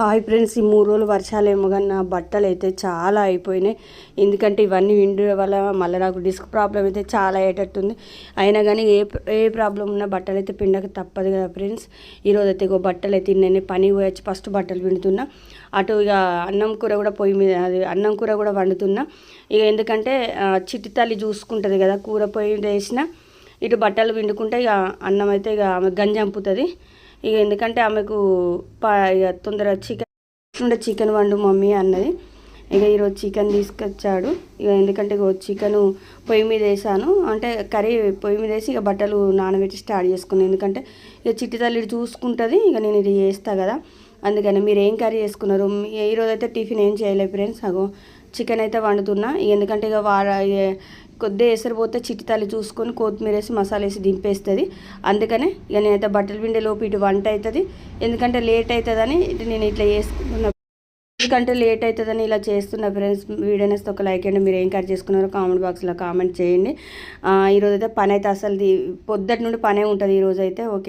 Hi friends ఈ మూడు రోజులు వర్షాలేమో కానీ నా బట్టలు అయితే చాలా అయిపోయినాయి. ఎందుకంటే ఇవన్నీ విండడం వల్ల మళ్ళీ నాకు డిస్క్ ప్రాబ్లం అయితే చాలా అయ్యేటట్టుంది. అయినా కానీ ఏ ఏ ప్రాబ్లం ఉన్నా బట్టలు అయితే పిండక తప్పదు కదా ఫ్రెండ్స్. ఈరోజు అయితే ఇగో బట్టలు అయితే నేను పని పోయొచ్చి ఫస్ట్ బట్టలు పిండుతున్నా. అటు ఇక అన్నం కూర కూడా పొయ్యి మీద అది అన్నం కూర కూడా వండుతున్నా. ఇక ఎందుకంటే చిట్టి తల్లి చూసుకుంటుంది కదా కూర పొయ్యి వేసిన ఇటు బట్టలు పిండుకుంటే ఇక అన్నం అయితే ఇక ఆమె గంజంపుతుంది ఇక ఎందుకంటే ఆమెకు ప ఇక తొందర చికెన్ ఉండే చికెన్ వండు మమ్మీ అన్నది. ఇక ఈరోజు చికెన్ తీసుకొచ్చాడు. ఇక ఎందుకంటే ఇక చికెన్ పొయ్యి మీద వేసాను. అంటే కర్రీ పొయ్యి మీద వేసి ఇక బట్టలు నానబెట్టి స్టార్ట్ చేసుకున్నాను ఎందుకంటే ఇక చిట్టి తల్లి ఇటు చూసుకుంటుంది. ఇక నేను ఇది చేస్తా కదా. అందుకని మీరు ఏం కర్రీ చేసుకున్నారు? ఈరోజు అయితే టిఫిన్ ఏం చేయలేదు ఫ్రెండ్స్. అగో చికెన్ అయితే వండుతున్నా. ఎందుకంటే ఇక వార కొద్దిగా ఎసరిపోతే చిట్టి తల్లి చూసుకొని కొత్తిమీర వేసి మసాలా వేసి దింపేస్తుంది. అందుకనే ఇక నేనైతే బట్టలు పిండి లోపు ఇటు వంట అవుతుంది ఎందుకంటే లేట్ అవుతుందని ఇటు నేను ఇట్లా చేసుకున్న ఎందుకంటే లేట్ అవుతుందని ఇలా చేస్తున్న ఫ్రెండ్స్ వీడియో నేస్తే ఒక లైక్ అండి మీరు ఏం కట్ చేసుకున్నారో కామెంట్ బాక్స్లో కామెంట్ చేయండి. ఈరోజు అయితే పని అయితే అసలు పొద్దుటి నుండి పనే ఉంటుంది ఈరోజు అయితే ఓకే.